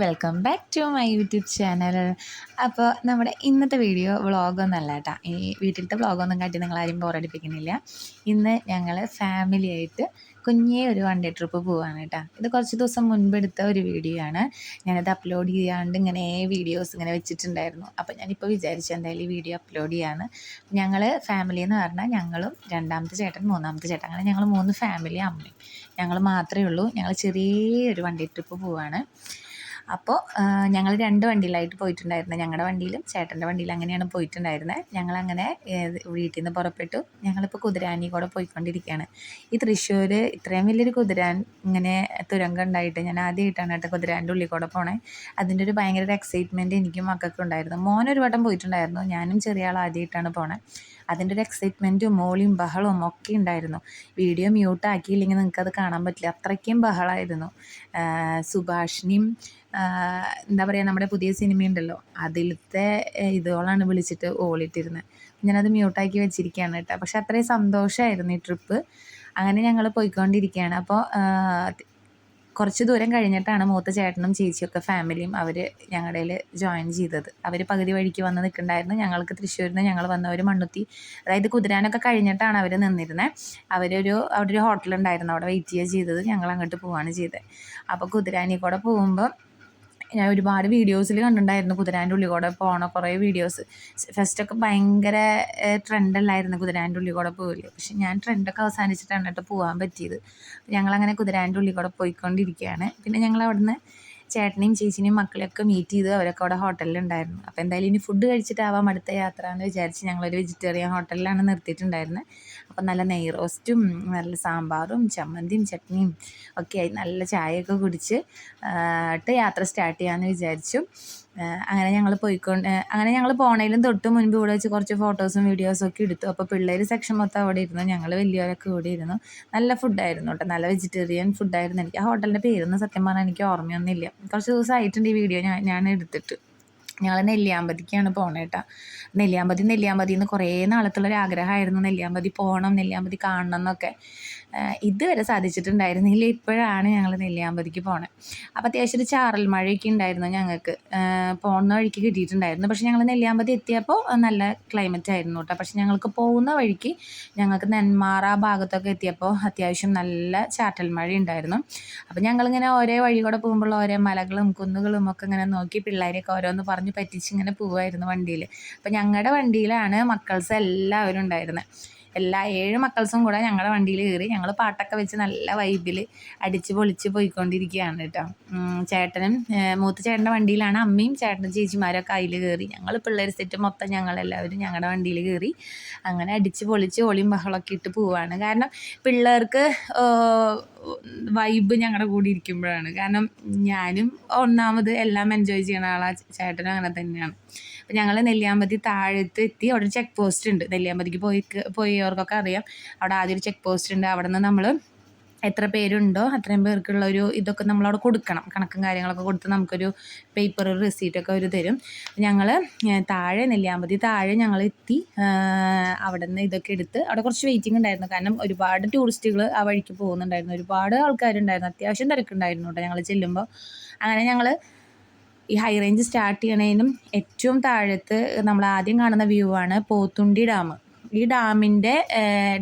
Welcome back to my YouTube channel അപ്പോൾ നമ്മുടെ ഇന്നത്തെ വീഡിയോ വ്ളോഗൊന്നല്ല കേട്ടോ ഈ വീട്ടിലത്തെ വ്ളോഗൊന്നും കാട്ടി നിങ്ങളാരും ബോറടിപ്പിക്കുന്നില്ല ഇന്ന് ഞങ്ങൾ ഫാമിലി ആയിട്ട് കുഞ്ഞേ ഒരു വൺ ഡേ ട്രിപ്പ് പോവാണ് കേട്ടോ ഇത് കുറച്ച് ദിവസം മുൻപ് എടുത്ത ഒരു വീഡിയോ ആണ്. ഞാനത് അപ്ലോഡ് ചെയ്യാണ്ട് ഇങ്ങനെ വീഡിയോസ് ഇങ്ങനെ വെച്ചിട്ടുണ്ടായിരുന്നു. അപ്പോൾ ഞാനിപ്പോൾ വിചാരിച്ചു എന്തായാലും ഈ വീഡിയോ അപ്ലോഡ് ചെയ്യാണ് ഞങ്ങൾ ഫാമിലി എന്ന് പറഞ്ഞാൽ ഞങ്ങളും രണ്ടാമത്തെ ചേട്ടൻ മൂന്നാമത്തെ ചേട്ടൻ. അങ്ങനെ ഞങ്ങൾ മൂന്ന് ഫാമിലി അമ്മയും. ഞങ്ങൾ മാത്രമേ ഉള്ളൂ. ഞങ്ങൾ ചെറിയൊരു വൺ ഡേ ട്രിപ്പ് പോവാണ്. അപ്പോൾ ഞങ്ങൾ രണ്ട് വണ്ടിയിലായിട്ട് പോയിട്ടുണ്ടായിരുന്നത് ഞങ്ങളുടെ വണ്ടിയിലും ചേട്ടന്റെ വണ്ടിയിലും അങ്ങനെയാണ് പോയിട്ടുണ്ടായിരുന്നത് ഞങ്ങളങ്ങനെ വീട്ടിൽ നിന്ന് പുറപ്പെട്ടു. ഞങ്ങളിപ്പോൾ കുതിരാനി കൂടെ പോയിക്കൊണ്ടിരിക്കുകയാണ് ഈ തൃശ്ശൂർ ഇത്രയും വലിയൊരു കുതിരാൻ ഇങ്ങനെ തുരങ്കം ഉണ്ടായിട്ട് ഞാൻ ആദ്യമായിട്ടാണ് കേട്ടോ കുതിരാന്റെ ഉള്ളിൽ കൂടെ പോണേ. അതിന്റെ ഒരു ഭയങ്കര ഒരു എക്സൈറ്റ്മെന്റ് എനിക്കും മക്കൾക്കും ഉണ്ടായിരുന്നു. മോനൊരു വട്ടം പോയിട്ടുണ്ടായിരുന്നു. ഞാനും ചെറിയ ആൾ ആദ്യമായിട്ടാണ് പോണേ. അതിന്റെ ഒരു എക്സൈറ്റ്മെന്റും മോളിയും ബഹളവും ഒക്കെ ഉണ്ടായിരുന്നു. വീഡിയോ മ്യൂട്ട് ആക്കിയില്ലെങ്കിൽ നിങ്ങൾക്കത് കാണാൻ പറ്റില്ല. അത്രയ്ക്കും ബഹളമായിരുന്നു സുഭാഷിനിയും എന്താ പറയുക നമ്മുടെ പുതിയ സിനിമയുണ്ടല്ലോ അതിലത്തെ ഇതോളാണ് വിളിച്ചിട്ട് ഓളിട്ടിരുന്നത്. ഞാനത് മ്യൂട്ടാക്കി വെച്ചിരിക്കുകയാണ് കേട്ടോ. പക്ഷെ അത്രയും സന്തോഷമായിരുന്നു ഈ ട്രിപ്പ് അങ്ങനെ ഞങ്ങൾ പോയിക്കൊണ്ടിരിക്കുകയാണ്. അപ്പോൾ കുറച്ച് ദൂരം കഴിഞ്ഞിട്ടാണ് മൂത്ത ചേട്ടനും ചേച്ചിയൊക്കെ ഫാമിലിയും അവർ ഞങ്ങളുടെ ജോയിൻ ചെയ്തത്. അവർ പകുതി വഴിക്ക് വന്ന് നിൽക്കുന്നുണ്ടായിരുന്നു ഞങ്ങൾക്ക് തൃശ്ശൂരിൽ നിന്ന് ഞങ്ങൾ വന്നവർ മണ്ണുത്തി അതായത് കുതിരാനൊക്കെ കഴിഞ്ഞിട്ടാണ് അവർ നിന്നിരുന്നത് അവരൊരു അവിടെ ഒരു ഹോട്ടലുണ്ടായിരുന്നു അവിടെ വെയിറ്റ് ചെയ്യുക ചെയ്തത്. ഞങ്ങൾ അങ്ങോട്ട് പോവുകയാണ് ചെയ്തത് അപ്പോൾ കുതിരാനി കൂടെ പോകുമ്പോൾ ഞാൻ ഒരുപാട് വീഡിയോസിൽ കണ്ടിട്ടുണ്ടായിരുന്നു. കുതിരാന്റെ ഉള്ളിൽ കൂടെ പോണ കുറേ വീഡിയോസ്. ഫസ്റ്റൊക്കെ ഭയങ്കര ട്രെൻഡല്ലായിരുന്നു കുതിരാന്റെ ഉള്ളിൽ കൂടെ പോവില്ല പക്ഷെ ഞാൻ ട്രെൻഡൊക്കെ അവസാനിച്ചിട്ടാണ് കേട്ടോ പോകാൻ പറ്റിയത്. ഞങ്ങളങ്ങനെ കുതിരാന്റെ ഉള്ളിൽ കൂടെ പോയിക്കൊണ്ടിരിക്കുകയാണ്. പിന്നെ ഞങ്ങൾ അവിടുന്ന് ചേട്ടനെയും ചേച്ചിനെയും മക്കളെയൊക്കെ മീറ്റ് ചെയ്ത് അവരൊക്കെ അവിടെ ഹോട്ടലിലുണ്ടായിരുന്നു. അപ്പോൾ എന്തായാലും ഇനി ഫുഡ് കഴിച്ചിട്ടാവാം അടുത്ത യാത്ര എന്ന് വിചാരിച്ച് ഞങ്ങളൊരു വെജിറ്റേറിയൻ ഹോട്ടലിലാണ് നിർത്തിയിട്ടുണ്ടായിരുന്നത് അപ്പോൾ നല്ല നെയ് റോസ്റ്റും നല്ല സാമ്പാറും ചമ്മന്തിയും ചട്നിയും ഒക്കെ ആയി നല്ല ചായയൊക്കെ കുടിച്ച് യാത്ര സ്റ്റാർട്ട് ചെയ്യാമെന്ന് വിചാരിച്ചു. അങ്ങനെ ഞങ്ങൾ പോയിക്കൊണ്ട് അങ്ങനെ ഞങ്ങൾ പോണേലും തൊട്ട് മുൻപ് ഇവിടെ വെച്ച് കുറച്ച് ഫോട്ടോസും വീഡിയോസും ഒക്കെ എടുത്തു. അപ്പോൾ പിള്ളേർ സെക്ഷൻ മൊത്തം അവിടെ ഇരുന്നു. ഞങ്ങൾ വലിയവരൊക്കെ ഇവിടെ ഇരുന്നു. നല്ല ഫുഡായിരുന്നു കേട്ടോ. നല്ല വെജിറ്റേറിയൻ ഫുഡായിരുന്നു എനിക്ക്. ആ ഹോട്ടലിന്റെ പേരൊന്നും സത്യം പറഞ്ഞാൽ എനിക്ക് ഓർമ്മയൊന്നുമില്ല. കുറച്ച് ദിവസമായിട്ടുണ്ട് ഈ വീഡിയോ ഞാൻ ഞാൻ എടുത്തിട്ട്. ഞങ്ങൾ നെല്ലിയാമ്പതിക്കാണ് പോണേട്ടാ നെല്ലിയാമ്പതി നെല്ലിയാമ്പതി എന്ന് കുറേ നാളത്തുള്ളൊരു ആഗ്രഹമായിരുന്നു നെല്ലിയാമ്പതി പോകണം നെല്ലിയാമ്പതി കാണണം എന്നൊക്കെ. ഇതുവരെ സാധിച്ചിട്ടുണ്ടായിരുന്നില്ല. ഇപ്പോഴാണ് ഞങ്ങൾ നെല്ലിയാമ്പതിക്ക് പോണത് അപ്പോൾ അത്യാവശ്യം ഒരു ചാറൽ മഴയൊക്കെ ഉണ്ടായിരുന്നു ഞങ്ങൾക്ക്. പോകുന്ന വഴിക്ക് കിട്ടിയിട്ടുണ്ടായിരുന്നു. പക്ഷേ ഞങ്ങൾ നെല്ലിയാമ്പതി എത്തിയപ്പോൾ നല്ല ക്ലൈമറ്റ് ആയിരുന്നു കേട്ടോ. പക്ഷേ ഞങ്ങൾക്ക് പോകുന്ന വഴിക്ക് ഞങ്ങൾക്ക് നെന്മാറ ഭാഗത്തൊക്കെ എത്തിയപ്പോൾ അത്യാവശ്യം നല്ല ചാറ്റൽ മഴ ഉണ്ടായിരുന്നു അപ്പോൾ ഞങ്ങളിങ്ങനെ ഓരോ വഴി കൂടെ പോകുമ്പോൾ ഓരോ മലകളും കുന്നുകളും ഒക്കെ ഇങ്ങനെ നോക്കി പിള്ളേരെയൊക്കെ ഓരോന്ന് പറഞ്ഞ് പറ്റിച്ച് ഇങ്ങനെ പോവായിരുന്നു വണ്ടിയിൽ അപ്പോൾ ഞങ്ങളുടെ വണ്ടിയിലാണ് മക്കൾസ് എല്ലാവരും ഉണ്ടായിരുന്നത് എല്ലാ ഏഴ് മക്കൾസും കൂടെ ഞങ്ങളുടെ വണ്ടിയിൽ കയറി ഞങ്ങൾ പാട്ടൊക്കെ വെച്ച് നല്ല വൈബിൽ അടിച്ച് പൊളിച്ച് പോയിക്കൊണ്ടിരിക്കുകയാണ് കേട്ടോ. ചേട്ടനും മൂത്ത ചേട്ടന്റെ വണ്ടിയിലാണ് അമ്മയും ചേട്ടനും ചേച്ചിമാരൊക്കെ അതിൽ കയറി. ഞങ്ങൾ പിള്ളേർ സെറ്റ് മൊത്തം ഞങ്ങളെല്ലാവരും ഞങ്ങളുടെ വണ്ടിയിൽ കയറി അങ്ങനെ അടിച്ച് പൊളിച്ച് ഒളിയും ബഹളമൊക്കെ ഇട്ട് പോവാണ്. കാരണം പിള്ളേർക്ക് വൈബ് ഞങ്ങളുടെ കൂടെ ഇരിക്കുമ്പോഴാണ്. കാരണം ഞാനും ഒന്നാമത് എല്ലാം എൻജോയ് ചെയ്യണ ആളാ ചേട്ടനും അങ്ങനെ തന്നെയാണ്. അപ്പം ഞങ്ങൾ നെല്ലിയാമ്പതി താഴത്ത് എത്തി. അവിടെ ഒരു ചെക്ക് പോസ്റ്റ് ഉണ്ട്. നെല്ലിയാമ്പതിക്ക് പോയി പോയവർക്കൊക്കെ അറിയാം. അവിടെ ആദ്യം ഒരു ചെക്ക് പോസ്റ്റ് ഉണ്ട്. അവിടെ നിന്ന് നമ്മൾ എത്ര പേരുണ്ടോ അത്രയും പേർക്കുള്ള ഒരു ഇതൊക്കെ നമ്മളവിടെ കൊടുക്കണം. കണക്കും കാര്യങ്ങളൊക്കെ കൊടുത്ത് നമുക്കൊരു പേപ്പർ റെസീറ്റൊക്കെ അവർ തരും. ഞങ്ങൾ താഴെ നെല്ലിയാമ്പതി താഴെ ഞങ്ങൾ എത്തി. അവിടെ നിന്ന് ഇതൊക്കെ എടുത്ത് അവിടെ കുറച്ച് വെയിറ്റിംഗ് ഉണ്ടായിരുന്നു. കാരണം ഒരുപാട് ടൂറിസ്റ്റുകൾ ആ വഴിക്ക് പോകുന്നുണ്ടായിരുന്നു. ഒരുപാട് ആൾക്കാരുണ്ടായിരുന്നു. അത്യാവശ്യം തിരക്കുണ്ടായിരുന്നു കേട്ടോ ഞങ്ങൾ ചെല്ലുമ്പോൾ അങ്ങനെ ഞങ്ങൾ ഈ ഹൈ റേഞ്ച് സ്റ്റാർട്ട് ചെയ്യണതിനും ഏറ്റവും താഴത്ത് നമ്മൾ ആദ്യം കാണുന്ന വ്യൂ ആണ് പോത്തുണ്ടി ഡാം. ഈ ഡാമിന്റെ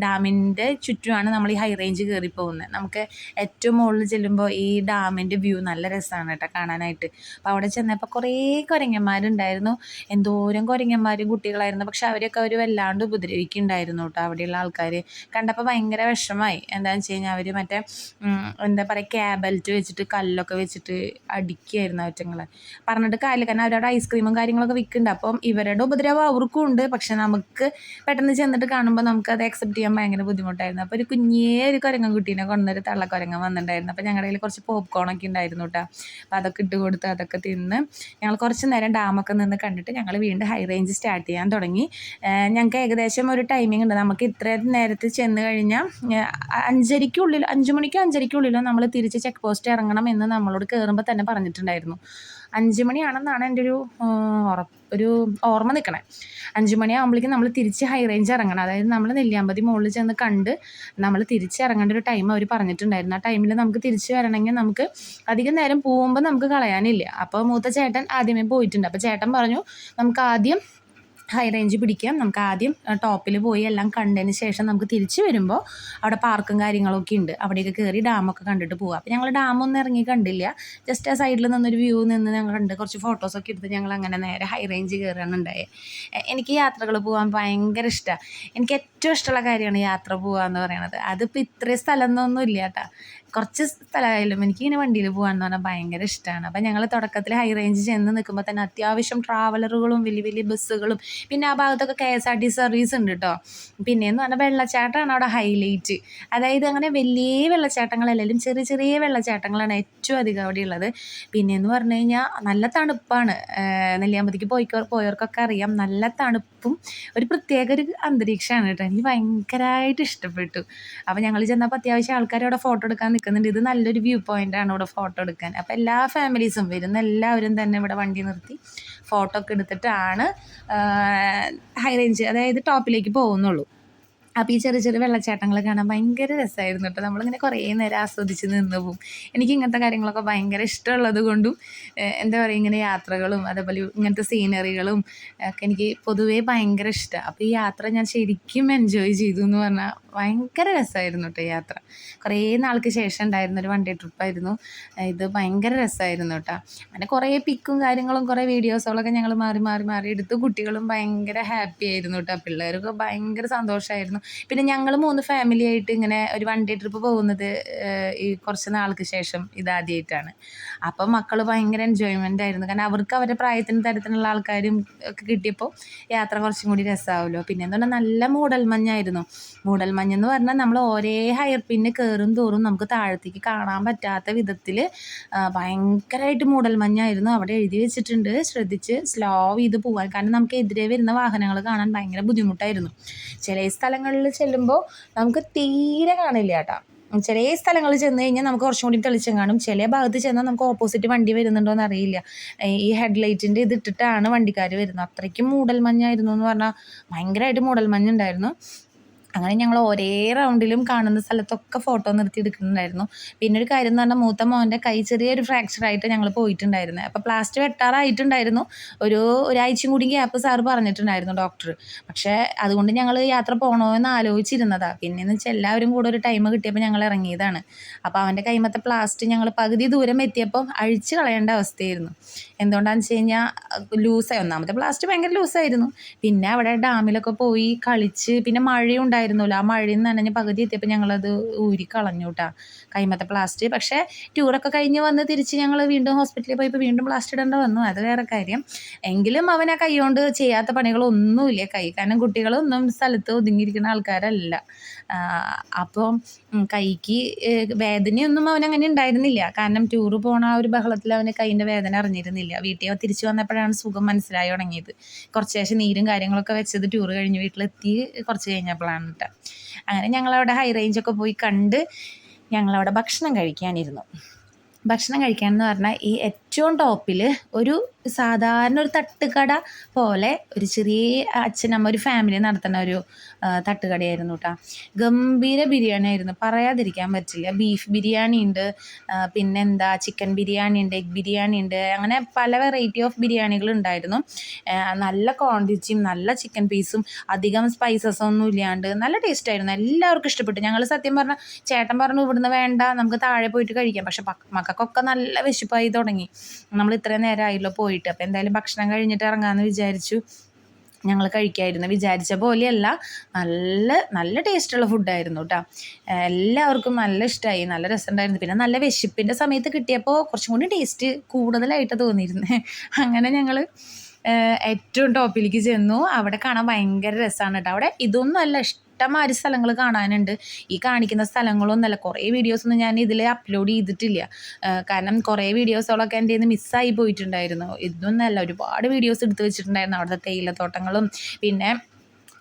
ഡാമിന്റെ ചുറ്റുമാണ് നമ്മൾ ഈ ഹൈ റേഞ്ച് കയറി പോകുന്നത് നമുക്ക് ഏറ്റവും മുകളിൽ ചെല്ലുമ്പോൾ ഈ ഡാമിന്റെ വ്യൂ നല്ല രസമാണ് കേട്ടോ കാണാനായിട്ട്. അപ്പോൾ അവിടെ ചെന്നപ്പോൾ കുറേ കുരങ്ങന്മാരുണ്ടായിരുന്നു. എന്തോരം കുരങ്ങന്മാരും കുട്ടികളായിരുന്നു. പക്ഷെ അവരെയൊക്കെ അവർ വല്ലാണ്ട് ഉപദ്രവിക്കുന്നുണ്ടായിരുന്നു കേട്ടോ അവിടെയുള്ള ആൾക്കാർ കണ്ടപ്പോൾ ഭയങ്കര വിഷമമായി. എന്താണെന്ന് വെച്ച് കഴിഞ്ഞാൽ അവർ മറ്റേ എന്താ പറയുക ക്യാബൽറ്റ് വെച്ചിട്ട് കല്ലൊക്കെ വെച്ചിട്ട് അടിക്കുകയായിരുന്നു അവറ്റങ്ങളെ. പറഞ്ഞിട്ട് കാര്യമില്ല. കാരണം അവരവിടെ ഐസ്ക്രീമും കാര്യങ്ങളൊക്കെ വിൽക്കുന്നുണ്ട്. അപ്പം ഇവരുടെ ഉപദ്രവം അവർക്കും ഉണ്ട്. പക്ഷെ നമുക്ക് പെട്ടെന്ന് ചെന്നിട്ട് കാണുമ്പോൾ നമുക്ക് അത് അക്സെപ്റ്റ് ചെയ്യാൻ ഭയങ്കര ബുദ്ധിമുട്ടായിരുന്നു. അപ്പോൾ ഒരു കുഞ്ഞേ ഒരു കുരങ്ങൻ കുട്ടീനെ കൊണ്ടൊരു തള്ളക്കുരങ്ങൻ വന്നിട്ടുണ്ടായിരുന്നു. അപ്പോൾ ഞങ്ങളുടെ കയ്യിൽ കുറച്ച് പോപ്കോണൊക്കെ ഉണ്ടായിരുന്നു കേട്ടോ അപ്പോൾ അതൊക്കെ ഇട്ട് കൊടുത്ത് അതൊക്കെ തിന്ന് ഞങ്ങൾ കുറച്ച് നേരം ഡാമൊക്കെ നിന്ന് കണ്ടിട്ട് ഞങ്ങൾ വീണ്ടും ഹൈ റേഞ്ച് സ്റ്റാർട്ട് ചെയ്യാൻ തുടങ്ങി. ഞങ്ങൾക്ക് ഏകദേശം ഒരു ടൈമിംഗ് ഉണ്ട്. നമുക്ക് ഇത്ര നേരത്തെ ചെന്ന് കഴിഞ്ഞാൽ അഞ്ചരയ്ക്കുള്ളിൽ അഞ്ച് മണിക്കോ അഞ്ചരയ്ക്കുള്ളിലോ നമ്മൾ തിരിച്ച് ചെക്ക് പോസ്റ്റ് ഇറങ്ങണം എന്ന് നമ്മളോട് കയറുമ്പോൾ തന്നെ പറഞ്ഞിട്ടുണ്ടായിരുന്നു. അഞ്ച് മണിയാണെന്നാണ് എന്റെ ഒരു ഉറപ്പ് ഒരു ഓർമ്മ നിൽക്കണേ അഞ്ച് മണിയാകുമ്പോഴേക്കും നമ്മൾ തിരിച്ച് ഹൈ റേഞ്ച് ഇറങ്ങണം. അതായത് നമ്മൾ നെല്ലിയാമ്പതി മുകളിൽ ചെന്ന് കണ്ട് നമ്മൾ തിരിച്ച് ഇറങ്ങേണ്ട ഒരു ടൈം അവർ പറഞ്ഞിട്ടുണ്ടായിരുന്നു. ആ ടൈമിൽ നമുക്ക് തിരിച്ച് വരണമെങ്കിൽ നമുക്ക് അധികം നേരം പോകുമ്പോൾ നമുക്ക് കളയാനില്ല. അപ്പോൾ മൂത്ത ചേട്ടൻ ആദ്യമേ പോയിട്ടുണ്ട്. അപ്പോൾ ചേട്ടൻ പറഞ്ഞു നമുക്ക് ആദ്യം ഹൈ റേഞ്ച് പിടിക്കാം. നമുക്ക് ആദ്യം ടോപ്പിൽ പോയി എല്ലാം കണ്ടതിന് ശേഷം നമുക്ക് തിരിച്ച് വരുമ്പോൾ അവിടെ പാർക്കും കാര്യങ്ങളൊക്കെ ഉണ്ട്. അവിടെയൊക്കെ കയറി ഡാമൊക്കെ കണ്ടിട്ട് പോവാം. അപ്പോൾ ഞങ്ങൾ ഡാമൊന്നും ഇറങ്ങി കണ്ടില്ല. ജസ്റ്റ് ആ സൈഡിൽ നിന്നൊരു വ്യൂ നിന്ന് ഞങ്ങൾ കണ്ട് കുറച്ച് ഫോട്ടോസൊക്കെ എടുത്ത് ഞങ്ങൾ അങ്ങനെ നേരെ ഹൈ റേഞ്ച് കയറുകയാണ് ഉണ്ടായത് എനിക്ക് യാത്രകൾ പോകാൻ ഭയങ്കര ഇഷ്ടമാണ് എനിക്ക് ഏറ്റവും ഇഷ്ടമുള്ള കാര്യമാണ് യാത്ര പോകുക എന്ന് പറയുന്നത് അതിപ്പോൾ ഇത്രയും സ്ഥലം എന്നൊന്നും ഇല്ല കേട്ടോ. കുറച്ച് സ്ഥലമായാലും എനിക്കിങ്ങനെ വണ്ടിയിൽ പോകാമെന്ന് പറഞ്ഞാൽ ഭയങ്കര ഇഷ്ടമാണ് അപ്പം ഞങ്ങൾ തുടക്കത്തിൽ ഹൈ റേഞ്ച് ചെന്ന് നിൽക്കുമ്പോൾ തന്നെ അത്യാവശ്യം ട്രാവലറുകളും വലിയ വലിയ ബസ്സുകളും പിന്നെ ആ ഭാഗത്തൊക്കെ K S R T service ഉണ്ട് കേട്ടോ പിന്നെയെന്ന് പറഞ്ഞാൽ വെള്ളച്ചാട്ടമാണ് അവിടെ ഹൈലൈറ്റ് അതായത് അങ്ങനെ വലിയ വെള്ളച്ചാട്ടങ്ങളല്ലെങ്കിലും ചെറിയ ചെറിയ വെള്ളച്ചാട്ടങ്ങളാണ് ഏറ്റവും അധികം അവിടെ ഉള്ളത്. പിന്നെയെന്ന് പറഞ്ഞു കഴിഞ്ഞാൽ നല്ല തണുപ്പാണ്. നെല്ലിയാമ്പതിക്ക് പോയി പോയവർക്കൊക്കെ അറിയാം. നല്ല തണുപ്പും ഒരു പ്രത്യേക ഒരു അന്തരീക്ഷമാണ് കേട്ടോ എനിക്ക് ഭയങ്കരമായിട്ട് ഇഷ്ടപ്പെട്ടു. അപ്പോൾ ഞങ്ങൾ ചെന്നപ്പോൾ അത്യാവശ്യം ആൾക്കാർ അവിടെ ഫോട്ടോ എടുക്കാൻ നിൽക്കുന്നുണ്ട് ഇത് നല്ലൊരു വ്യൂ പോയിന്റാണ് ഇവിടെ ഫോട്ടോ എടുക്കാൻ. അപ്പോൾ എല്ലാ ഫാമിലീസും വരുന്ന എല്ലാവരും തന്നെ ഇവിടെ വണ്ടി നിർത്തി ഫോട്ടോ ഒക്കെ എടുത്തിട്ടാണ് ഹൈ റേഞ്ച് അതായത് ടോപ്പിലേക്ക് പോകുന്നുള്ളൂ. അപ്പോൾ ഈ ചെറിയ ചെറിയ വെള്ളച്ചാട്ടങ്ങൾ കാണാൻ ഭയങ്കര രസമായിരുന്നു കേട്ടോ. നമ്മളിങ്ങനെ കുറേ നേരം ആസ്വദിച്ച് നിന്ന് പോവും. എനിക്ക് ഇങ്ങനത്തെ കാര്യങ്ങളൊക്കെ ഭയങ്കര ഇഷ്ടമുള്ളത് കൊണ്ടും എന്താ പറയുക ഇങ്ങനെ യാത്രകളും അതേപോലെ ഇങ്ങനത്തെ സീനറികളും ഒക്കെ എനിക്ക് പൊതുവേ ഭയങ്കര ഇഷ്ടമാണ് അപ്പോൾ ഈ യാത്ര ഞാൻ ശരിക്കും എൻജോയ് ചെയ്തു എന്ന് പറഞ്ഞാൽ ഭയങ്കര രസമായിരുന്നു കേട്ടോ യാത്ര. കുറേ നാൾക്ക് ശേഷം ഉണ്ടായിരുന്ന ഒരു ട്രിപ്പായിരുന്നു. ഇത് ഭയങ്കര രസമായിരുന്നു കേട്ടോ അങ്ങനെ കുറേ പിക്കും കാര്യങ്ങളും കുറേ വീഡിയോസുകളൊക്കെ ഞങ്ങൾ മാറി മാറി മാറി എടുത്തു കുട്ടികളും ഭയങ്കര ഹാപ്പി ആയിരുന്നു കേട്ടോ പിള്ളേർക്ക് ഭയങ്കര സന്തോഷമായിരുന്നു പിന്നെ ഞങ്ങൾ മൂന്ന് ഫാമിലി ആയിട്ട് ഇങ്ങനെ ഒരു വണ്ടി ട്രിപ്പ് പോകുന്നത് ഈ കുറച്ച് നാൾക്ക് ശേഷം ഇതാദ്യമായിട്ടാണ് അപ്പം മക്കൾ ഭയങ്കര എൻജോയ്മെന്റ് ആയിരുന്നു. കാരണം അവർക്ക് അവരുടെ പ്രായത്തിന് തരത്തിലുള്ള ആൾക്കാരും ഒക്കെ കിട്ടിയപ്പോൾ യാത്ര കുറച്ചും കൂടി രസമാവുമല്ലോ പിന്നെ എന്താ നല്ല മൂടൽമഞ്ഞായിരുന്നു. മൂടൽമഞ്ഞ് എന്ന് പറഞ്ഞാൽ നമ്മൾ ഒരേ ഹയർ പിന്നെ കയറും തോറും നമുക്ക് താഴത്തേക്ക് കാണാൻ പറ്റാത്ത വിധത്തിൽ ഭയങ്കരമായിട്ട് മൂടൽ മഞ്ഞായിരുന്നു അവിടെ എഴുതി വെച്ചിട്ടുണ്ട്. ശ്രദ്ധിച്ച് സ്ലോ ചെയ്ത് പോകാൻ കാരണം നമുക്ക് എതിരെ വരുന്ന വാഹനങ്ങൾ കാണാൻ ഭയങ്കര ബുദ്ധിമുട്ടായിരുന്നു. ചില സ്ഥലങ്ങളിൽ ചെല്ലുമ്പോൾ നമുക്ക് തീരെ കാണില്ല കേട്ടോ. ചില സ്ഥലങ്ങളിൽ ചെന്ന് കഴിഞ്ഞാൽ നമുക്ക് കുറച്ചും കൂടി തെളിച്ചം കാണും. ചില ഭാഗത്ത് ചെന്നാൽ നമുക്ക് ഓപ്പോസിറ്റ് വണ്ടി വരുന്നുണ്ടോ എന്ന് അറിയില്ല. ഈ ഹെഡ് ലൈറ്റിന്റെ ഇതിട്ടിട്ടാണ് വണ്ടിക്കാർ വരുന്നത്. അത്രയ്ക്കും മൂടൽ മഞ്ഞായിരുന്നു എന്ന് പറഞ്ഞാൽ ഭയങ്കരമായിട്ട് മൂടൽമഞ്ഞുണ്ടായിരുന്നു അങ്ങനെ ഞങ്ങൾ ഒരേ റൗണ്ടിലും കാണുന്ന സ്ഥലത്തൊക്കെ ഫോട്ടോ നിർത്തി എടുക്കുന്നുണ്ടായിരുന്നു പിന്നെ ഒരു കാര്യം എന്ന് പറഞ്ഞാൽ മൂത്ത മോന്റെ കൈ ചെറിയൊരു ഫ്രാക്ചറായിട്ട് ഞങ്ങൾ പോയിട്ടുണ്ടായിരുന്നു. അപ്പോൾ പ്ലാസ്റ്റർ വെട്ടാറായിട്ടുണ്ടായിരുന്നു. ഒരു ഒരാഴ്ചയും കൂടി ഗ്യാപ്പ് സാറ് പറഞ്ഞിട്ടുണ്ടായിരുന്നു ഡോക്ടർ പക്ഷേ അതുകൊണ്ട് ഞങ്ങൾ യാത്ര പോകണോ എന്ന് ആലോചിച്ചിരുന്നതാണ് പിന്നെയെന്ന് വെച്ചാൽ എല്ലാവരും കൂടെ ഒരു ടൈം കിട്ടിയപ്പോൾ ഞങ്ങൾ ഇറങ്ങിയതാണ്. അപ്പോൾ അവന്റെ കൈമത്തെ പ്ലാസ്റ്റ് ഞങ്ങൾ പകുതി ദൂരം എത്തിയപ്പോൾ അഴിച്ച് കളയേണ്ട അവസ്ഥയായിരുന്നു. എന്തുകൊണ്ടാണെന്ന് വെച്ച് കഴിഞ്ഞാൽ ലൂസായി ഒന്നാമത്തെ പ്ലാസ്റ്റ് ഭയങ്കര ലൂസായിരുന്നു പിന്നെ അവിടെ ഡാമിലൊക്കെ പോയി കളിച്ച് പിന്നെ മഴയും ഉണ്ടായിരുന്നല്ലോ. ആ മഴയിൽ നിന്ന് നനഞ്ഞ് പകുതി എത്തിയപ്പോൾ ഞങ്ങളത് ഊരി കളഞ്ഞു കേട്ടാ കൈമത്തെ പ്ലാസ്റ്റ് പക്ഷേ ടൂറൊക്കെ കഴിഞ്ഞ് വന്ന് തിരിച്ച് ഞങ്ങൾ വീണ്ടും ഹോസ്പിറ്റലിൽ പോയപ്പോൾ വീണ്ടും പ്ലാസ്റ്റ് ഇടേണ്ട വന്നു. അത് വേറെ കാര്യം. എങ്കിലും അവൻ ആ കൈ കൊണ്ട് ചെയ്യാത്ത പണികളൊന്നുമില്ല. കൈ കാരണം കുട്ടികളൊന്നും സ്ഥലത്ത് ഒതുങ്ങിയിരിക്കുന്ന ആൾക്കാരല്ല. അപ്പം കൈക്ക് വേദനയൊന്നും അവൻ അങ്ങനെ ഉണ്ടായിരുന്നില്ല. കാരണം ടൂറ് പോണ ആ ഒരു ബഹളത്തിൽ അവന് കൈയിന്റെ വേദന അറിഞ്ഞിരുന്നില്ല. വീട്ടിൽ തിരിച്ചു വന്നപ്പോഴാണ് സുഖം മനസ്സിലായി തുടങ്ങിയത്. കുറച്ച് ശേഷം നീരും കാര്യങ്ങളൊക്കെ വെച്ചത് ടൂറ് കഴിഞ്ഞ് വീട്ടിലെത്തി കുറച്ച് കഴിഞ്ഞപ്പോഴാണ്. കേട്ടോ അങ്ങനെ ഞങ്ങളവിടെ ഹൈ റേഞ്ചൊക്കെ പോയി കണ്ട് ഞങ്ങളവിടെ ഭക്ഷണം കഴിക്കാനിരുന്നു. ഭക്ഷണം കഴിക്കാൻ എന്ന് പറഞ്ഞാൽ ഈ ഏറ്റവും ടോപ്പിൽ ഒരു സാധാരണ ഒരു തട്ടുകട പോലെ ഒരു ചെറിയ അച്ഛനമ്മ ഒരു ഫാമിലി നടത്തുന്ന ഒരു തട്ടുകടയായിരുന്നു കേട്ടോ ഗംഭീര ബിരിയാണി ആയിരുന്നു. പറയാതിരിക്കാൻ പറ്റില്ല. ബീഫ് ബിരിയാണി ഉണ്ട് പിന്നെ എന്താ ചിക്കൻ ബിരിയാണി ഉണ്ട് എഗ് ബിരിയാണി ഉണ്ട് അങ്ങനെ പല വെറൈറ്റി ഓഫ് ബിരിയാണികൾ ഉണ്ടായിരുന്നു. നല്ല ക്വാണ്ടിറ്റിയും നല്ല ചിക്കൻ പീസും അധികം സ്പൈസസ് ഒന്നും ഇല്ലാണ്ട് നല്ല ടേസ്റ്റ് ആയിരുന്നു. എല്ലാവർക്കും ഇഷ്ടപ്പെട്ടു. ഞങ്ങൾ സത്യം പറഞ്ഞാൽ ചേട്ടൻ പറഞ്ഞു ഇവിടുന്ന് വേണ്ട നമുക്ക് താഴെ പോയിട്ട് കഴിക്കാം. പക്ഷെ മക്കൾക്കൊക്കെ നല്ല വിശപ്പായി തുടങ്ങി. നമ്മൾ ഇത്രയും നേരം ആയല്ലോ പോയിട്ട്. അപ്പോൾ എന്തായാലും ഭക്ഷണം കഴിഞ്ഞിട്ട് ഇറങ്ങാമെന്ന് വിചാരിച്ചു. ഞങ്ങൾ കഴിക്കായിരുന്നു. വിചാരിച്ച പോലെയല്ല. നല്ല നല്ല ടേസ്റ്റുള്ള ഫുഡായിരുന്നു കേട്ടോ എല്ലാവർക്കും നല്ല ഇഷ്ടമായി നല്ല രസമുണ്ടായിരുന്നു. പിന്നെ നല്ല വിശപ്പിന്റെ സമയത്ത് കിട്ടിയപ്പോൾ കുറച്ചും കൂടി ടേസ്റ്റ് കൂടുതലായിട്ട് തോന്നിയിരുന്നേ. അങ്ങനെ ഞങ്ങൾ ഏറ്റവും ടോപ്പിലേക്ക് ചെന്നു. അവിടെ കാണാൻ ഭയങ്കര രസമാണ് കേട്ടോ അവിടെ ഇതൊന്നും അല്ല ഇഷ്ടംമാതിരി സ്ഥലങ്ങൾ കാണാനുണ്ട്. ഈ കാണിക്കുന്ന സ്ഥലങ്ങളൊന്നുമല്ല കുറേ വീഡിയോസൊന്നും ഞാൻ ഇതിൽ അപ്ലോഡ് ചെയ്തിട്ടില്ല. കാരണം കുറേ വീഡിയോസുകളൊക്കെ എന്റെ നിന്ന് മിസ്സായി പോയിട്ടുണ്ടായിരുന്നു. ഇതൊന്നല്ല. ഒരുപാട് വീഡിയോസ് എടുത്ത് വെച്ചിട്ടുണ്ടായിരുന്നു. അവിടുത്തെ തേയിലത്തോട്ടങ്ങളും. പിന്നെ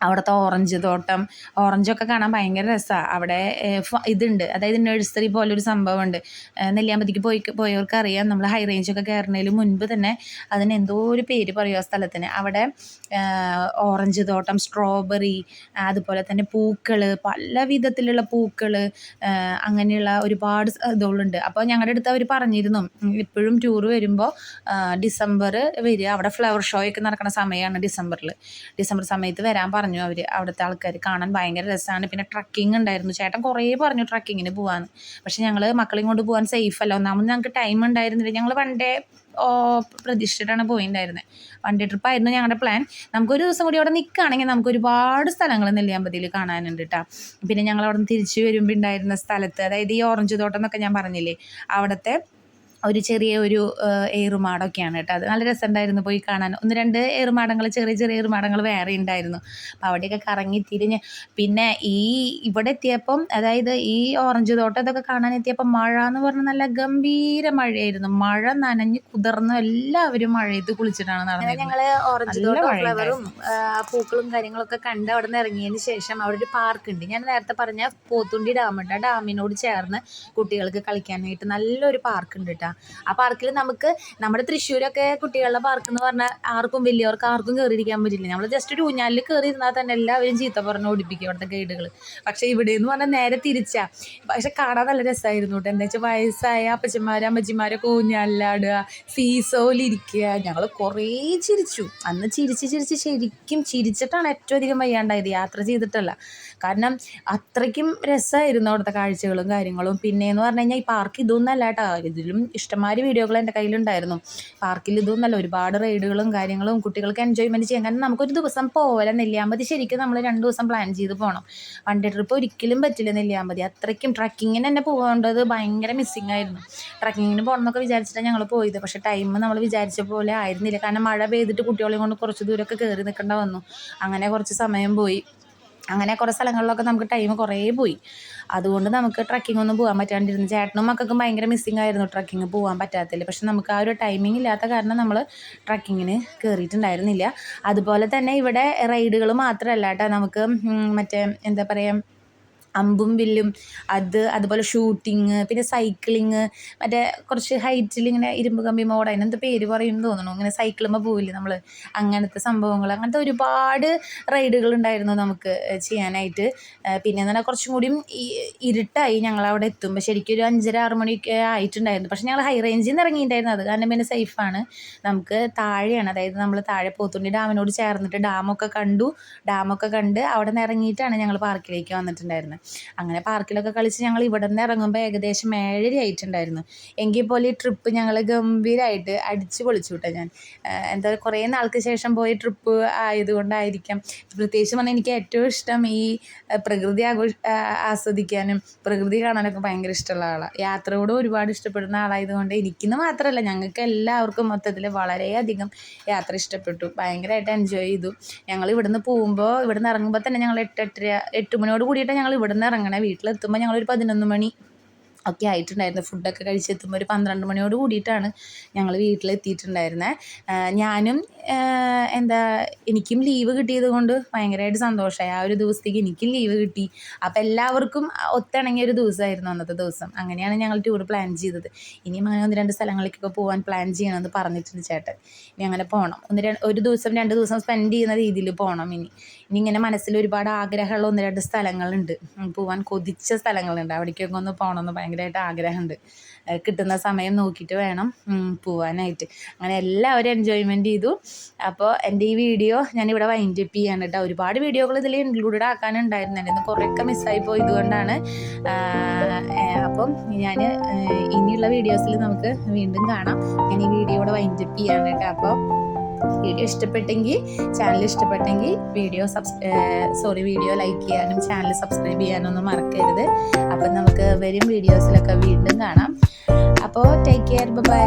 അവിടുത്തെ ഓറഞ്ച് തോട്ടം ഓറഞ്ചൊക്കെ കാണാൻ ഭയങ്കര രസമാണ് അവിടെ ഇതുണ്ട്. അതായത് നഴ്സറി പോലൊരു സംഭവമുണ്ട്. നെല്ലിയാമ്പതിക്ക് പോയി പോയവർക്ക് അറിയാം. നമ്മൾ ഹൈ റേഞ്ചൊക്കെ കയറുന്നതിന് മുൻപ് തന്നെ അതിന് എന്തോ ഒരു പേര് പറയുമോ സ്ഥലത്തിന്. അവിടെ ഓറഞ്ച് തോട്ടം സ്ട്രോബെറി അതുപോലെ തന്നെ പൂക്കൾ പല വിധത്തിലുള്ള പൂക്കൾ അങ്ങനെയുള്ള ഒരുപാട് ഇതുകളുണ്ട്. അപ്പോൾ ഞങ്ങളുടെ അടുത്ത് അവർ പറഞ്ഞിരുന്നു. ഇപ്പോഴും ടൂർ വരുമ്പോൾ ഡിസംബർ വരിക. അവിടെ ഫ്ലവർ ഷോയൊക്കെ നടക്കുന്ന സമയമാണ് ഡിസംബറിൽ ഡിസംബർ സമയത്ത് വരാൻ പറഞ്ഞു അവർ അവിടുത്തെ ആൾക്കാർ കാണാൻ ഭയങ്കര രസമാണ് പിന്നെ ട്രക്കിംഗ് ഉണ്ടായിരുന്നു. ചേട്ടൻ കുറേ പറഞ്ഞു ട്രക്കിങ്ങിന് പോകാമെന്ന് പക്ഷേ ഞങ്ങൾ മക്കളെയും കൊണ്ട് പോകാൻ സേഫ് അല്ല. ഒന്നാമത് ഞങ്ങൾക്ക് ടൈം ഉണ്ടായിരുന്നില്ല. ഞങ്ങൾ വണ്ടേ പ്രതീക്ഷിച്ചിട്ടാണ് പോയിണ്ടായിരുന്നത് വണ്ടി ഡേ ട്രിപ്പ് ആയിരുന്നു ഞങ്ങളുടെ പ്ലാൻ നമുക്കൊരു ദിവസം കൂടി അവിടെ നിൽക്കുകയാണെങ്കിൽ നമുക്ക് ഒരുപാട് സ്ഥലങ്ങൾ നെല്ലിയാമ്പതിയിൽ കാണാനുണ്ട് കേട്ടോ പിന്നെ ഞങ്ങൾ അവിടെ നിന്ന് തിരിച്ചു വരുമ്പോൾ ഉണ്ടായിരുന്ന സ്ഥലത്ത് അതായത് ഈ ഓറഞ്ച് തോട്ടം എന്നൊക്കെ ഞാൻ പറഞ്ഞില്ലേ അവിടുത്തെ ഒരു ചെറിയ ഒരു ഏറുമാടൊക്കെയാണ് കേട്ടോ അത്. നല്ല രസമുണ്ടായിരുന്നു പോയി കാണാൻ. ഒന്ന് രണ്ട് ഏറുമാടങ്ങൾ ചെറിയ ചെറിയ ഏറുമാടങ്ങൾ വേറെ ഉണ്ടായിരുന്നു. അപ്പം അവിടെയൊക്കെ കറങ്ങി തിരിഞ്ഞ് പിന്നെ ഈ ഇവിടെ എത്തിയപ്പം അതായത് ഈ ഓറഞ്ച് തോട്ടം ഇതൊക്കെ കാണാൻ എത്തിയപ്പം മഴ എന്ന് പറഞ്ഞാൽ നല്ല ഗംഭീര മഴയായിരുന്നു. മഴ നനഞ്ഞ് കുതിർന്ന് എല്ലാവരും മഴയത്ത് കുളിച്ചിട്ടാണ് നടന്നത് ഞങ്ങൾ ഓറഞ്ച് തോട്ടം ഫ്ലവറും പൂക്കളും കാര്യങ്ങളൊക്കെ കണ്ട് അവിടെ നിന്ന് ഇറങ്ങിയതിന് ശേഷം അവിടെ ഒരു പാർക്ക് ഉണ്ട് ഞാൻ നേരത്തെ പറഞ്ഞ പോത്തുണ്ടി ഡാമുണ്ട് ആ ഡാമിനോട് ചേർന്ന് കുട്ടികൾക്ക് കളിക്കാനായിട്ട് നല്ലൊരു പാർക്ക് ഉണ്ട് കേട്ടോ. ആ പാർക്കിൽ നമുക്ക് നമ്മുടെ തൃശ്ശൂരൊക്കെ കുട്ടികളുടെ പാർക്ക് എന്ന് പറഞ്ഞാൽ ആർക്കും വലിയവർക്ക് ആർക്കും കയറിയിരിക്കാൻ പറ്റില്ല. നമ്മൾ ജസ്റ്റ് ഒരു ഊഞ്ഞാലിൽ കയറി ഇരുന്നാൽ തന്നെ എല്ലാവരും ചീത്ത പറഞ്ഞ് ഓടിപ്പിക്കും അവിടുത്തെ ഗൈഡുകൾ പക്ഷേ ഇവിടെ എന്ന് പറഞ്ഞാൽ നേരെ തിരിച്ചാ. പക്ഷെ കാണാൻ നല്ല രസമായിരുന്നു കേട്ടോ എന്താ വെച്ചാൽ വയസ്സായ അപ്പച്ചന്മാരും അമ്മച്ചിമാരൊക്കെ ഊഞ്ഞാലിലാടുക സീസോയിലിരിക്കുക ഞങ്ങൾ കുറേ ചിരിച്ചു. അന്ന് ചിരിച്ച് ചിരിച്ച് ശരിക്കും ചിരിച്ചിട്ടാണ് ഏറ്റവും അധികം വയ്യാണ്ടായത്. യാത്ര ചെയ്തിട്ടല്ല. കാരണം അത്രയ്ക്കും രസമായിരുന്നു അവിടുത്തെ കാഴ്ചകളും കാര്യങ്ങളും. പിന്നെ എന്ന് പറഞ്ഞു കഴിഞ്ഞാൽ ഈ പാർക്ക് ഇതൊന്നല്ല കേട്ടോ ഇതിലും ഇഷ്ടംമാതിരി വീഡിയോകൾ എന്റെ കയ്യിലുണ്ടായിരുന്നു. പാർക്കിൽ ഇതൊന്നല്ല ഒരുപാട് റൈഡുകളും കാര്യങ്ങളും കുട്ടികൾക്ക് എൻജോയ്മെന്റ് ചെയ്യാൻ കാരണം നമുക്കൊരു ദിവസം പോലെ നെല്ലിയാമ്പതി ശരിക്കും നമ്മൾ രണ്ട് ദിവസം പ്ലാൻ ചെയ്ത് പോകണം ഡേ ട്രിപ്പ് ഒരിക്കലും പറ്റില്ല നെല്ലിയാമ്പതി അത്രയ്ക്കും ട്രക്കിങ്ങിന് തന്നെ പോകേണ്ടത് ഭയങ്കര മിസ്സിങ് ആയിരുന്നു. ട്രക്കിങ്ങിന് പോകണം എന്നൊക്കെ വിചാരിച്ചിട്ടാണ് ഞങ്ങൾ പോയത്. പക്ഷേ ടൈം നമ്മൾ വിചാരിച്ച പോലെ ആയിരുന്നില്ല. കാരണം മഴ പെയ്തിട്ട് കുട്ടികളെയും കൊണ്ട് കുറച്ച് ദൂരമൊക്കെ കയറി നിൽക്കേണ്ട വന്നു. അങ്ങനെ കുറച്ച് സമയം പോയി. അങ്ങനെ കുറേ സ്ഥലങ്ങളിലൊക്കെ നമുക്ക് ടൈം കുറേ പോയി. അതുകൊണ്ട് നമുക്ക് ട്രക്കിംഗ് ഒന്നും പോകാൻ പറ്റാണ്ടിരുന്നു. ചേട്ടനും മക്കൾക്കും ഭയങ്കര മിസ്സിംഗ് ആയിരുന്നു ട്രക്കിങ് പോകാൻ പറ്റാത്തില്ല പക്ഷെ നമുക്ക് ആ ഒരു ടൈമിംഗ് ഇല്ലാത്ത കാരണം നമ്മൾ ട്രക്കിങ്ങിന് കയറിയിട്ടുണ്ടായിരുന്നില്ല അതുപോലെ തന്നെ ഇവിടെ റൈഡുകൾ മാത്രമല്ല കേട്ടോ. നമുക്ക് മറ്റേ എന്താ പറയുക അമ്പും വില്ലും അത് അതുപോലെ ഷൂട്ടിങ് പിന്നെ സൈക്ലിങ് മറ്റേ കുറച്ച് ഹൈറ്റിൽ ഇങ്ങനെ ഇരുമ്പ് കമ്പി മോഡ് അതിനെന്ത് പേര് പറയുമെന്ന് തോന്നുന്നു. ഇങ്ങനെ സൈക്കിളുമ്പോൾ പോവില്ലേ നമ്മൾ അങ്ങനത്തെ സംഭവങ്ങൾ അങ്ങനത്തെ ഒരുപാട് റൈഡുകൾ ഉണ്ടായിരുന്നു നമുക്ക് ചെയ്യാനായിട്ട്. പിന്നെ എന്ന് കുറച്ചും കൂടിയും ഇരുട്ടായി ഞങ്ങൾ അവിടെ എത്തുമ്പോൾ ശരിക്കും ഒരു അഞ്ചര ആറ് മണിയൊക്കെ ആയിട്ടുണ്ടായിരുന്നു. പക്ഷെ ഞങ്ങൾ ഹൈ റേഞ്ചിൽ നിന്ന് ഇറങ്ങിയിട്ടുണ്ടായിരുന്നു. അത് കാരണം പിന്നെ സേഫാണ് നമുക്ക് താഴെയാണ്. അതായത് നമ്മൾ താഴെ പോത്തുണ്ടി ഡാമിനോട് ചേർന്നിട്ട് ഡാമൊക്കെ കണ്ടു. ഡാമൊക്കെ കണ്ട് അവിടെ നിന്ന് ഇറങ്ങിയിട്ടാണ് ഞങ്ങൾ പാർക്കിലേക്ക് വന്നിട്ടുണ്ടായിരുന്നത് അങ്ങനെ പാർക്കിലൊക്കെ കളിച്ച് ഞങ്ങൾ ഇവിടെ നിന്ന് ഇറങ്ങുമ്പോൾ ഏകദേശം ഏഴര ആയിട്ടുണ്ടായിരുന്നു. എങ്കിൽ പോലും ഈ ട്രിപ്പ് ഞങ്ങൾ ഗംഭീരമായിട്ട് അടിച്ച് പൊളിച്ചു വിട്ടോ ഞാൻ. എന്താ കുറേ നാൾക്ക് ശേഷം പോയ ട്രിപ്പ് ആയതുകൊണ്ടായിരിക്കാം. പ്രത്യേകിച്ച് പറഞ്ഞാൽ എനിക്ക് ഏറ്റവും ഇഷ്ടം ഈ പ്രകൃതി ആഘോഷ ആസ്വദിക്കാനും പ്രകൃതി കാണാനൊക്കെ ഭയങ്കര ഇഷ്ടമുള്ള ആളാണ് യാത്രയോട് ഒരുപാട് ഇഷ്ടപ്പെടുന്ന ആളായതുകൊണ്ട് എനിക്കിന്ന് മാത്രമല്ല ഞങ്ങൾക്ക് എല്ലാവർക്കും മൊത്തത്തിൽ വളരെയധികം യാത്ര ഇഷ്ടപ്പെട്ടു. ഭയങ്കരമായിട്ട് എൻജോയ് ചെയ്തു. ഞങ്ങൾ ഇവിടുന്ന് പോകുമ്പോൾ ഇവിടുന്ന് ഇറങ്ങുമ്പോൾ തന്നെ ഞങ്ങൾ എട്ട് എട്ടര എട്ട് മണിയോട് കൂടിയിട്ടാണ് ഞങ്ങൾ ഇവിടുന്ന് ഇറങ്ങണേ. വീട്ടിലെത്തുമ്പോൾ ഞങ്ങളൊരു പതിനൊന്ന് മണി ഒക്കെ ആയിട്ടുണ്ടായിരുന്നു. ഫുഡൊക്കെ കഴിച്ചെത്തുമ്പോൾ ഒരു പന്ത്രണ്ട് മണിയോട് കൂടിയിട്ടാണ് ഞങ്ങൾ വീട്ടിലെത്തിയിട്ടുണ്ടായിരുന്നത് ഞാനും എന്താ എനിക്കും ലീവ് കിട്ടിയത് കൊണ്ട് ഭയങ്കരമായിട്ട് സന്തോഷമായി ആ ഒരു ദിവസത്തേക്ക് എനിക്കും ലീവ് കിട്ടി. അപ്പോൾ എല്ലാവർക്കും ഒത്തിണങ്ങിയ ഒരു ദിവസമായിരുന്നു അന്നത്തെ ദിവസം. അങ്ങനെയാണ് ഞങ്ങൾ ടൂർ പ്ലാൻ ചെയ്തത്. ഇനിയും അങ്ങനെ ഒന്ന് രണ്ട് സ്ഥലങ്ങളിലേക്കൊക്കെ പോകാൻ പ്ലാൻ ചെയ്യണമെന്ന് പറഞ്ഞിട്ടുണ്ട് ചേട്ടൻ. ഇനി അങ്ങനെ പോകണം ഒന്ന് ഒരു ദിവസം രണ്ട് ദിവസം സ്പെൻഡ് ചെയ്യുന്ന രീതിയിൽ പോകണം ഇനി. ഇങ്ങനെ മനസ്സിൽ ഒരുപാട് ആഗ്രഹമുള്ള ഒന്ന് രണ്ട് സ്ഥലങ്ങളുണ്ട്. പോവാൻ കൊതിച്ച സ്ഥലങ്ങളുണ്ട്. അവിടേക്കൊക്കെ ഒന്ന് പോകണമെന്ന് ഭയങ്കരമായിട്ട് ആഗ്രഹമുണ്ട്. കിട്ടുന്ന സമയം നോക്കിയിട്ട് വേണം പോവാനായിട്ട്. അങ്ങനെ എല്ലാവരും എൻജോയ്മെന്റ് ചെയ്തു. അപ്പോൾ എന്റെ ഈ വീഡിയോ ഞാനിവിടെ വൈൻഡ് അപ്പ് ചെയ്യാണ് കേട്ടോ ഒരുപാട് വീഡിയോകൾ ഇതിൽ ഇൻക്ലൂഡഡ് ആക്കാനുണ്ടായിരുന്നു. എന്റെ കുറേയൊക്കെ മിസ്സായി പോയതുകൊണ്ടാണ് അപ്പം ഞാൻ ഇനിയുള്ള വീഡിയോസിൽ നമുക്ക് വീണ്ടും കാണാം. ഞാൻ ഈ വീഡിയോ ഇവിടെ വൈൻഡ് അപ്പ് ചെയ്യാണ് കേട്ടോ അപ്പോൾ വീഡിയോ ഇഷ്ടപ്പെട്ടെങ്കിൽ ചാനൽ ഇഷ്ടപ്പെട്ടെങ്കിൽ video subs sorry video like ചെയ്യാനും ചാനൽ സബ്സ്ക്രൈബ് ചെയ്യാനൊന്നും മറക്കരുത്. അപ്പം നമുക്ക് വരും വീഡിയോസിലൊക്കെ വീണ്ടും കാണാം. അപ്പോൾ ടേക്ക് കെയർ ബൈ